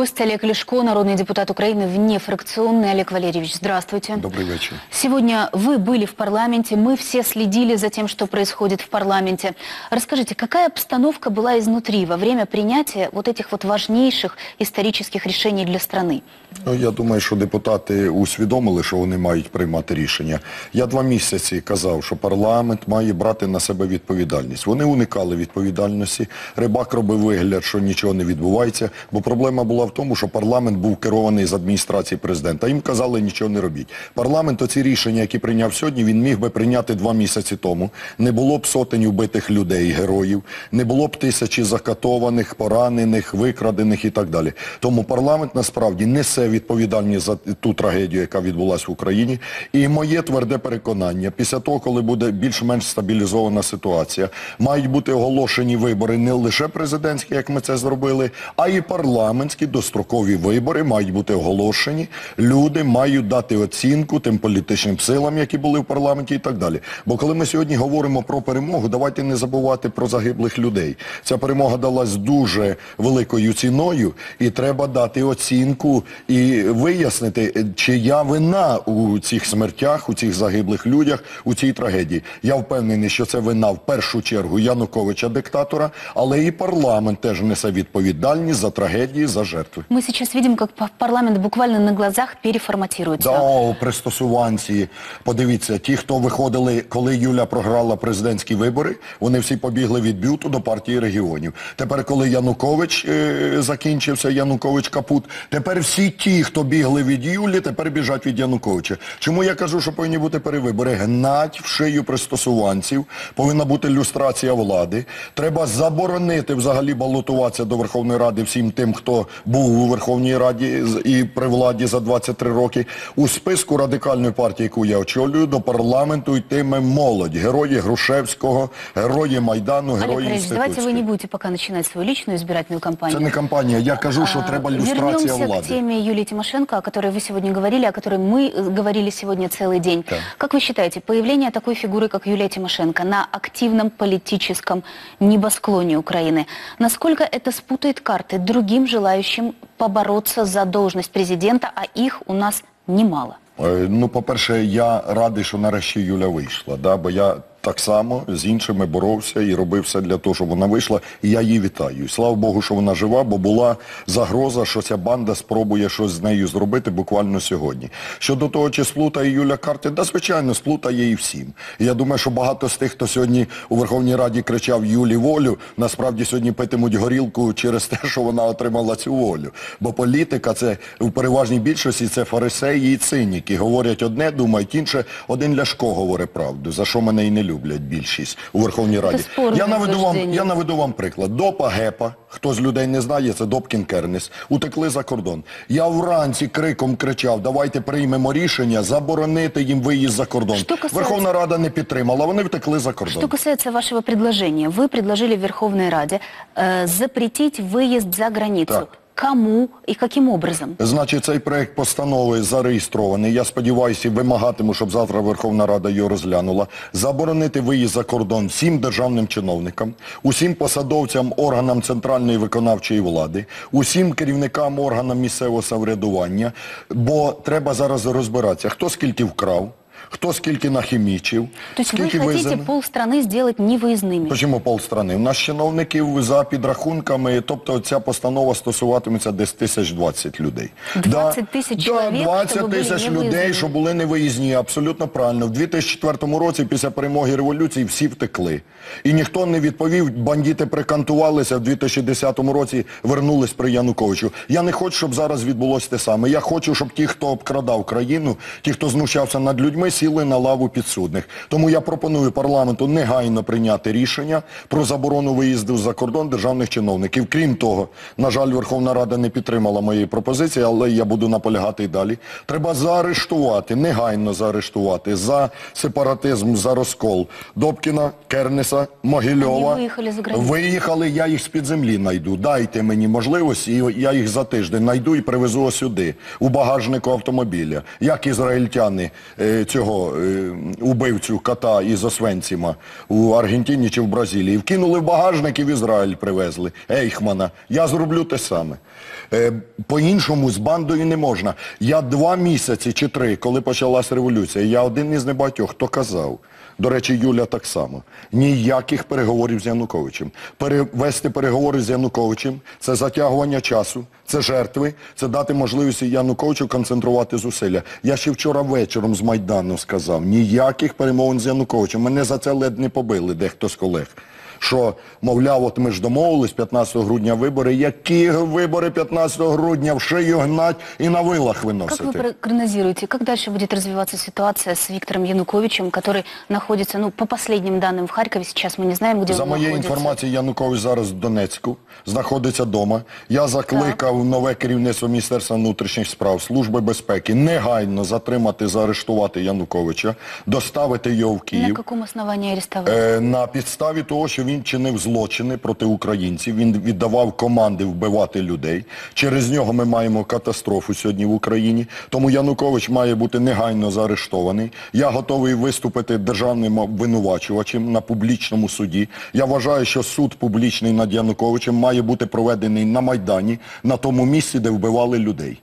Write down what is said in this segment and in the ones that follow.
гость Олег Лешко, народный депутат Украины, внефракционный. Олег Валерьевич, здравствуйте. Добрый вечер. Сегодня вы были в парламенте, мы все следили за тем, что происходит в парламенте. Расскажите, какая обстановка была изнутри во время принятия вот этих вот важнейших исторических решений для страны? Ну, я думаю, що депутати усвідомили, що вони мають приймати рішення. Я два місяці казав, що парламент має брати на себе відповідальність. Вони уникали відповідальності. Рибак робив вигляд, що нічого не відбувається, бо проблема була в тому, що парламент був керований з адміністрації президента. Їм казали, нічого не робіть. Парламент оці рішення, які прийняв сьогодні, він міг би прийняти два місяці тому. Не було б сотень убитих людей, героїв, не було б тисячі закатованих, поранених, викрадених і так далі. Тому парламент насправді несе відповідальність за ту трагедію, яка відбулася в Україні. І моє тверде переконання, після того, коли буде більш-менш стабілізована ситуація, мають бути оголошені вибори не лише президентські, як ми це зробили, а і парламентські дострокові вибори мають бути оголошені. Люди мають дати оцінку тим політичним силам, які були в парламенті і так далі. Бо коли ми сьогодні говоримо про перемогу, давайте не забувати про загиблих людей. Ця перемога далась дуже великою ціною, і треба дати оцінку і вияснити, е, чия вина у цих смертях, у цих загиблих людях, у цій трагедії. Я впевнений, що це вина в першу чергу Януковича диктатора, але і парламент теж несе відповідальність за трагедії, за жертви. Мы сейчас видим, как парламент буквально на глазах переформатируется. Да, пристосуванці. Подивіться, ті, хто виходили, коли Юля програла президентські вибори, вони всі побігли від бюту до партії регіонів. Тепер, коли Янукович е, закінчився, Янукович капут, тепер всі ті, хто бігли від Юлі, тепер біжать від Януковича. Чому я кажу, що повинні бути перевибори? Гнать в шию пристосуванців, повинна бути люстрація влади. Треба заборонити взагалі балотуватися до Верховної Ради всім тим, хто був у Верховній Раді з- і при владі за 23 роки. У списку радикальної партії, яку я очолюю, до парламенту йтиме молодь, герої Грушевського, герої Майдану, Олег герої Валерьевич, давайте вы не інститутських. будете пока начинать свою личную избирательную кампанию. Це не кампанія. Я кажу, що А, треба люстрація Вернемся влади. к теме Юлии Тимошенко, о которой вы сегодня говорили, о которой мы э, говорили сегодня целый день. Да. Как вы считаете, появление такой фигуры, как Юлия Тимошенко, на активном политическом небосклоне Украины, насколько это спутает карты другим желающим побороться за должность президента, а их у нас немало? Е, Ну, по-перше, я радий, що нарешті Юля вийшла, да? бо я так само з іншими боровся і робив все для того, щоб вона вийшла, і я її вітаю. Слава Богу, що вона жива, бо була загроза, що ця банда спробує щось з нею зробити буквально сьогодні. Щодо того, чи сплутає Юля карти, да, звичайно, сплутає і всім. Я думаю, що багато з тих, хто сьогодні у Верховній Раді кричав Юлі волю, насправді сьогодні питимуть горілку через те, що вона отримала цю волю. Бо політика це в переважній більшості це фарисеї і циніки. Говорять одне, думають інше. Один Ляшко говорить правду, за що мене і не люблять більшість у Верховній Раді. спорне Я наведу вам, утверждення. я наведу вам приклад. Допа Гепа, хто з людей не знає, це Добкін Кернес, утекли за кордон. Я вранці криком кричав, давайте приймемо рішення заборонити їм виїзд за кордон. Що касається- Верховна Рада не підтримала, вони втекли за кордон. Что касается вашего предложения, вы предложили в Верховной Раде э, запретить выезд за границу. Так. Кому и каким образом? Значить, цей проект постанови зареєстрований. Я сподіваюся, вимагатиму, щоб завтра Верховна Рада його розглянула. Заборонити виїзд за кордон всім державним чиновникам, усім посадовцям органам центральної виконавчої влади, усім керівникам органам місцевого самоврядування. Бо треба зараз розбиратися, хто скільки вкрав, хто скільки нахімічив, То есть вы скільки хотите визем- полстраны сделать невыездными? Чому полстрани? У нас чиновників за підрахунками, тобто ця постанова стосуватиметься десь тисяч 20 людей. 20 тисяч чоловік, да, 20 щоб були тисяч невиїзні. людей, що були невиїзні, абсолютно правильно. В 2004 році, після перемоги революції, всі втекли. І ніхто не відповів, бандити прикантувалися, в 2010 році вернулись при Януковичу. Я не хочу, щоб зараз відбулося те саме. Я хочу, щоб ті, хто обкрадав країну, ті, хто знущався над людьми, сіли на лаву підсудних. Тому я пропоную парламенту негайно прийняти рішення про заборону виїзду за кордон державних чиновників. Крім того, на жаль, Верховна Рада не підтримала моєї пропозиції, але я буду наполягати і далі. Треба заарештувати, негайно заарештувати за сепаратизм, за розкол Добкіна, Кернеса, Могильова. Вони виїхали за границю. Виїхали, я їх з-під землі найду. Дайте мені можливості, і я їх за тиждень найду і привезу сюди, у багажнику автомобіля. Як ізраїльтяни е, цього цього е, убивцю кота із Освенціма у Аргентині чи в Бразилії. Вкинули в багажник і в Ізраїль привезли. Ейхмана. Я зроблю те саме. Е, по-іншому з бандою не можна. Я два місяці чи три, коли почалась революція, я один із небагатьох, хто казав. До речі, Юля так само. Ніяких переговорів з Януковичем. Перевести переговори з Януковичем це затягування часу, це жертви, це дати можливість Януковичу концентрувати зусилля. Я ще вчора вечором з Майдану сказав, ніяких перемовин з Януковичем. Мене за це ледь не побили дехто з колег Що, мовляв, от ми ж домовились 15 грудня вибори. Які вибори 15 грудня в шию гнать і на вилах Как виносити? вы прогнозируете, как дальше будет развиваться ситуация с Виктором Януковичем, который находится, ну, по последним данным в Харькове, сейчас мы не знаем, где За он моєю находится. інформацією, Янукович зараз в Донецьку, знаходиться вдома. Я закликав нове керівництво Міністерства внутрішніх справ, Служби безпеки негайно затримати, заарештувати Януковича, доставити його в На Київ. каком основании арестовали? Е, на підставі того, що він чинив злочини проти українців, він віддавав команди вбивати людей. Через нього ми маємо катастрофу сьогодні в Україні. Тому Янукович має бути негайно заарештований. Я готовий виступити державним обвинувачувачем на публічному суді. Я вважаю, що суд публічний над Януковичем має бути проведений на Майдані, на тому місці, де вбивали людей.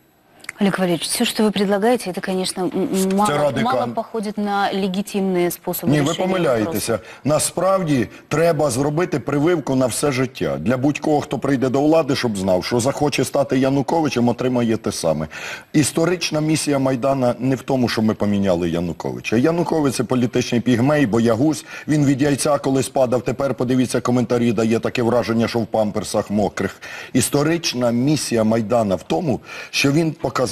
Олег Валерьевич, все, что вы предлагаете, это, конечно, м- м- мало, радикально. мало походит на легитимные способы Ні, ви решения вопроса. помиляєтеся. Насправді треба зробити прививку на все життя. Для будь-кого, хто прийде до влади, щоб знав, що захоче стати Януковичем, отримає те саме. Історична місія Майдана не в тому, що ми поміняли Януковича. Янукович це політичний пігмей, боягуз. Він від яйця колись падав. Тепер подивіться коментарі, дає таке враження, що в памперсах мокрих. Історична місія Майдана в тому, що він показав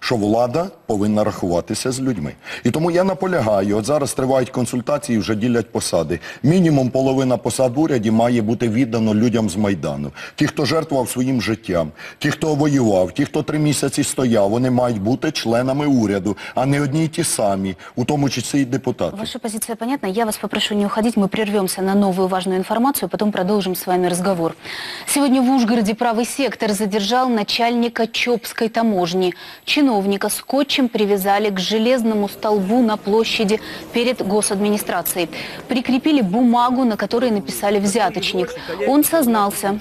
що влада повинна рахуватися з людьми. І тому я наполягаю, от зараз тривають консультації, вже ділять посади. Мінімум половина посад в уряді має бути віддано людям з Майдану. Ті, хто жертвував своїм життям, ті, хто воював, ті, хто три місяці стояв, вони мають бути членами уряду, а не одні й ті самі, у тому числі й депутати. Ваша позиция понятна. Я вас попрошу не уходить. Мы прервемся на новую важную информацию, потом продолжим с вами разговор. Сегодня в Ужгороде правый сектор задержал начальника Чопской таможни. Чиновника скотчем привязали к железному столбу на площади перед госадминистрацией. Прикрепили бумагу, на которой написали «взяточник». Он сознался,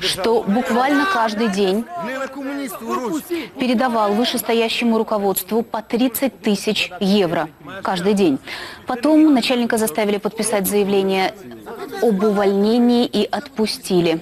что буквально каждый день Не на комуністів гроші. передавал вышестоящему руководству по 30 тысяч евро каждый день. Потом начальника заставили подписать заявление об увольнении и отпустили.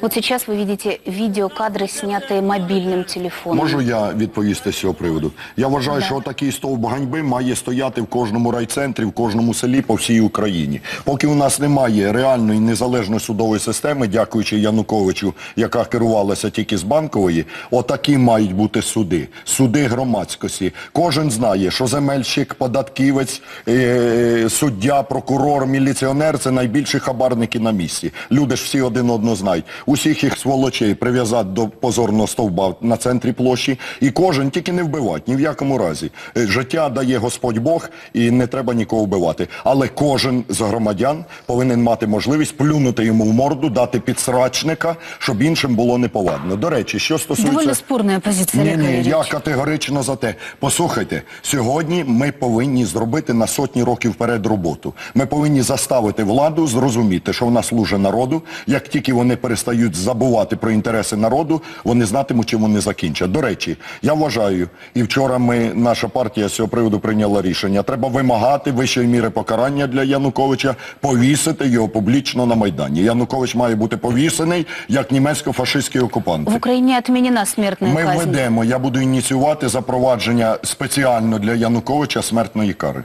Вот сейчас вы видите видеокадры, снятые мобильным телефоном. Можу я відповісти з цього приводу? Я вважаю, що такий стовп ганьби має стояти в кожному райцентрі, в кожному селі по всій Україні. Поки у нас немає реальної незалежної судової системи, дякуючи Януковичу, яка керувалася тільки з банкової, отакі мають бути суди. Суди громадськості. Кожен знає, що земельщик, податківець, е, суддя, прокурор, міліціонер це найбільші хабарники на місці. Люди ж всі один одного знають. Усіх їх сволочей прив'язати до позорного стовба на центрі площі, і кожен тільки не вбивати, ні в якому разі. Е, Життя дає Господь Бог, і не треба нікого вбивати. Але кожен з громадян повинен мати можливість плюнути йому в морду, дати підсрачника, щоб іншим було неповадно. До речі, що стосується... Довольно спорная позиция, Ні, ні, я категорично за те. Послухайте, сьогодні ми повинні зробити на сотні років вперед роботу. Ми повинні заставити владу зрозуміти, що вона служить народу. Як тільки вони перестають забувати про інтереси народу, вони знатимуть, чим вони закінчать. До речі, я вважаю, і вчора ми, наша партія з цього приводу прийняла рішення. Треба вимагати вищої міри покарання для Януковича, повісити його публічно на Майдані. Янукович має бути повісений як німецько-фашистський окупант. В Украине отменена смертная Ми казнь. введемо, я буду ініціювати запровадження спеціально для Януковича смертної кари.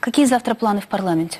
Какие завтра планы в парламенте?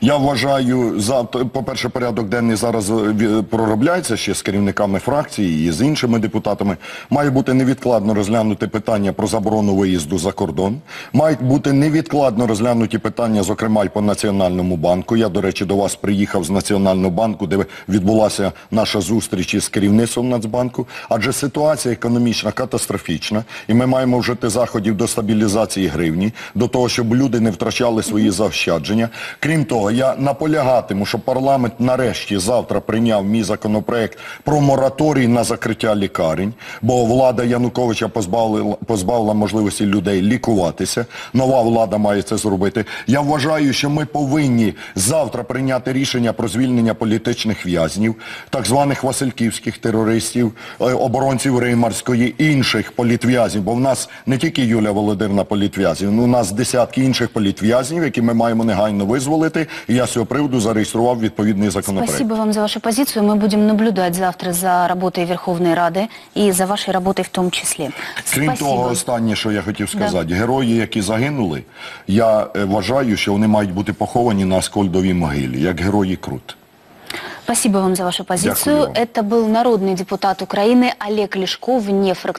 Я вважаю, завтра, по-перше, порядок денний зараз е, проробляється ще з керівниками фракції і з іншими депутатами. Має бути невідкладно розглянути питання про заборону виїзду за кордон. Мають бути невідкладно розглянуті питання, зокрема, й по Національному банку. Я, до речі, до вас приїхав з Національного банку, де відбулася наша зустріч із керівництвом Нацбанку. Адже ситуація економічна катастрофічна, і ми маємо вжити заходів до стабілізації гривні, до того, щоб люди не втрачали свої заощадження. Крім того, я наполягатиму, що парламент нарешті завтра прийняв мій законопроект про мораторій на закриття лікарень, бо влада Януковича позбавила, позбавила можливості людей лікуватися. Нова влада має це зробити. Я вважаю, що ми повинні завтра прийняти рішення про звільнення політичних в'язнів, так званих васильківських терористів, е, оборонців Реймарської, інших політв'язнів, бо в нас не тільки Юлія Володимирівна політв'язнів, ну, у нас десятки інших політв'язнів, які ми маємо негайно визволити І я з цього приводу зареєстрував відповідний законопроект. Спасибо вам за вашу позицию. Мы будем наблюдать завтра за работой Верховной Рады и за вашей работой в том числе. Крім Спасибо. того, останнє, що я хотів сказати, герої, які загинули, я е, вважаю, що вони мають бути поховані на Аскольдовій могилі, як герої Крут. Спасибо вам за вашу позицию. Дякую вам. Это был народный депутат Украины Олег Лешков, не фрак-